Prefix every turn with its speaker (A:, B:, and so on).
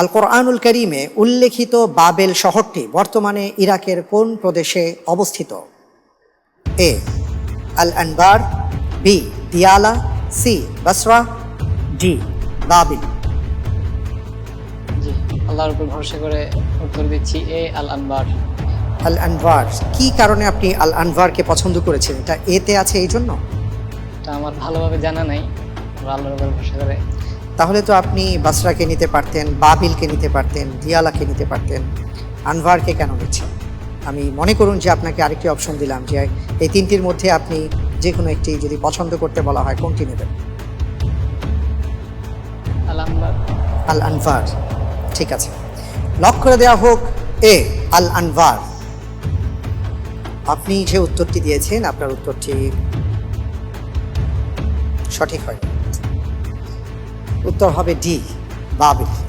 A: আল কোরআনুল করিমে উল্লেখিত বাবেল শহরটি বর্তমানে ইরাকের কোন প্রদেশে অবস্থিত? A Al Anbar B Diyala C Basra D Babil.
B: আল্লাহর উপর ভরসা করে উত্তর দিচ্ছি এ আল আনবার
A: আল আনভার কি কারণে আপনি আল আনভারকে পছন্দ করেছেন? এটা এতে আছে এই জন্য?
B: এটা আমার ভালোভাবে জানা নাই আল্লাহর উপর ভরসা করে।
A: তাহলে তো আপনি বাসরাকে নিতে পারতেন বাবিলকে নিতে পারতেন দিয়ালাকে নিতে পারতেন আনভারকে কেন নিচ্ছেন? আমি মনে করুন যে আপনাকে আরেকটি অপশন দিলাম যে এই তিনটির মধ্যে আপনি যে কোনো একটি যদি পছন্দ করতে বলা হয় কোনটি নেবেন? আল আনভার ঠিক আছে। লক করে দেওয়া হোক এ আল আনভার আপনি যে উত্তরটি দিয়েছেন আপনার উত্তরটি সঠিক হয় উত্তর হবে ডি বাবিল